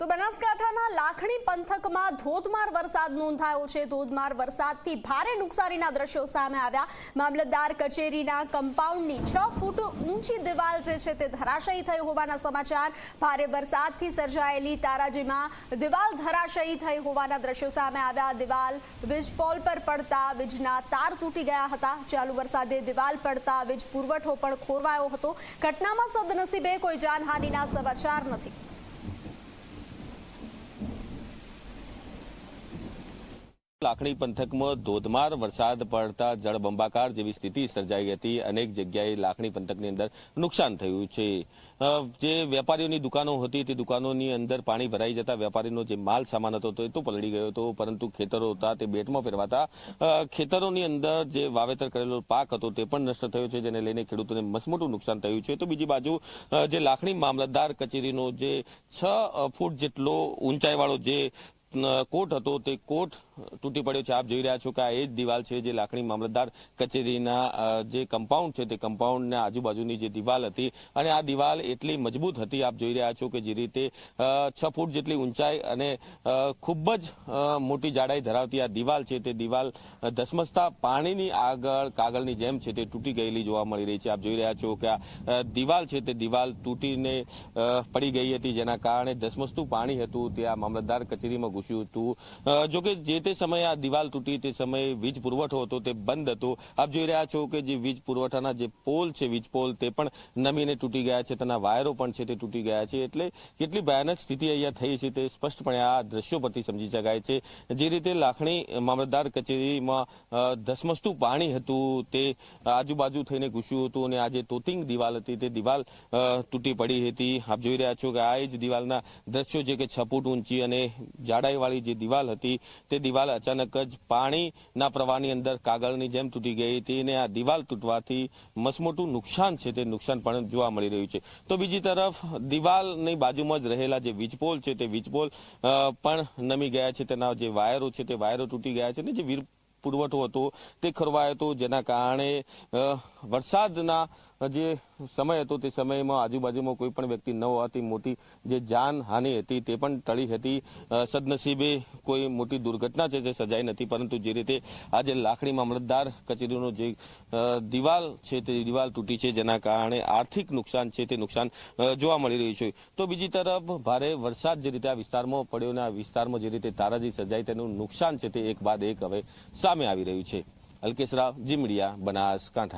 તો બનાસકાંઠાના લાખણી પંથકમાં ધોધમાર વરસાદ નોંધાયો છે. ધોધમાર વરસાદથી ભારે નુકસાનીના દ્રશ્યો સામે આવ્યા. મામલતદાર કચેરીના કમ્પાઉન્ડની છ ફૂટ ઊંચી દિવાલ જે છે તે ધરાશયી થઈ હોવાના સમાચાર. ભારે વરસાદથી સર્જાયેલી તારાજીમાં દિવાલ ધરાશયી થઈ હોવાના દ્રશ્યો સામે આવ્યા. દિવાલ વીજપોલ પર પડતા વીજના તાર તૂટી ગયા હતા. ચાલુ વરસાદે દિવાલ પડતા વીજ પુરવઠો પણ ખોરવાયો હતો. ઘટનામાં સદનસીબે કોઈ જાનહાનિના સમાચાર નથી. લાખણી પંથકમાં ધોધમાર વરસાદ પડતા જળબંબાકાર જેવી સ્થિતિ સર્જાઈ હતી. અનેક જગ્યાએ લાખણી પંથકની અંદર નુકસાન થયું છે. જે વેપારીઓની દુકાનો હતી તે દુકાનોની અંદર પાણી ભરાઈ જતા વેપારીનો જે માલ સામાન હતો તો તો પલળી ગયો હતો, પરંતુ ખેતરો હતા તે બેટમાં ફેરવાતા ખેતરોની અંદર જે વાવેતર કરેલો પાક હતો તે પણ નષ્ટ થયો છે, જેને લઈને ખેડૂતોને મસમોટું નુકસાન થયું છે. તો બીજી બાજુ જે લાખણી મામલતદાર કચેરીનો જે છ ફૂટ જેટલો ઊંચાઈવાળો જે કોટ હતો તે કોટ તૂટી પડ્યો છે. આપ જોઈ રહ્યા છો કે આ એ જ દિવાલ છે જે લાકડી મામલતદાર કચેરીના જે કમ્પાઉન્ડ છે તે કમ્પાઉન્ડના આજુબાજુની જે દિવાલ હતી. અને આ દિવાલ એટલી મજબૂત હતી, આપ જોઈ રહ્યા છો કે જે રીતે છ ફૂટ જેટલી ઊંચાઈ અને ખૂબ જ મોટી જાડાઈ ધરાવતી આ દિવાલ છે. તે દિવાલ ધસમસતા પાણીની આગળ કાગળની જેમ છે તે તૂટી ગયેલી જોવા મળી રહી છે. આપ જોઈ રહ્યા છો કે આ દિવાલ છે તે દિવાલ તૂટીને પડી ગઈ હતી. જેના કારણે ધસમસતું પાણી હતું. તે આ મામલતદાર કચેરીમાં ઘૂસ્યું હતું. જોકે જે તે સમયે આ દિવાલ તૂટી, તે સમયે વીજ પુરવઠો હતો, તે બંધ હતો. આપ જોઈ રહ્યા છો કે જે વીજ પુરવઠાના જે પોલ છે, વીજ પોલ, તે પણ નમીને તૂટી ગયા છે. તેના વાયરો પણ છે, તે તૂટી ગયા છે. એટલે કેટલી ભયાનક સ્થિતિ અહીંયા થઈ છે તે સ્પષ્ટપણે આ દ્રશ્યો પરથી સમજી શકાય છે. જે રીતે લાખણી મામલતદાર કચેરીમાં ધસમસતું પાણી હતું, તે આજુબાજુ થઈને ઘૂસ્યું હતું અને આ જે તોતિંગ દિવાલ હતી. તે દિવાલ તૂટી પડી હતી. આપ જોઈ રહ્યા છો કે આ જ દિવાલના દ્રશ્યો છે કે છ ફૂટ ઊંચી અને જાડાઈવાળી જે દિવાલ હતી, તે દિવાલ અચાનક જ પાણીના પ્રવાહની અંદર કાગળની જેમ તૂટી ગઈ હતી અને આ દિવાલ તૂટવાથી મસમોટું નુકસાન છે, તે નુકસાન પણ જોવા મળી રહ્યું છે. તો બીજી તરફ દિવાલની બાજુમાં જ રહેલા જે વીજપોલ છે, તે વીજપોલ પણ નમી ગયા છે. તેના જે વાયરો છે, તે વાયરો તૂટી ગયા છે ને જે પુરવઠો હતો તે ખરવાયો હતો. જેના કારણે વરસાદના જે સમય હતો તે સમયમાં આજુબાજુમાં કોઈ પણ વ્યક્તિ ન હોવાથી મોટી જે જાનહાનિ હતી તે પણ ટળી હતી. સદનસીબે કોઈ મોટી દુર્ઘટના છે તે સજાઈ નથી, પરંતુ જે રીતે આજે લાખણી મામલતદાર કચેરીનો જે દિવાલ છે તે દિવાલ તૂટી છે, જેના કારણે આર્થિક નુકસાન છે તે નુકસાન જોવા મળી રહ્યું છે. તો બીજી તરફ, ભારે વરસાદ જે રીતે આ વિસ્તારમાં પડ્યો અને આ વિસ્તારમાં જે રીતે તારાજી સજાઈ તેનું નુકસાન છે તે એક બાદ એક હવે સામે આવી રહ્યું છે. અલ્કેશ રાવ જીમડિયા બનાસકાંઠા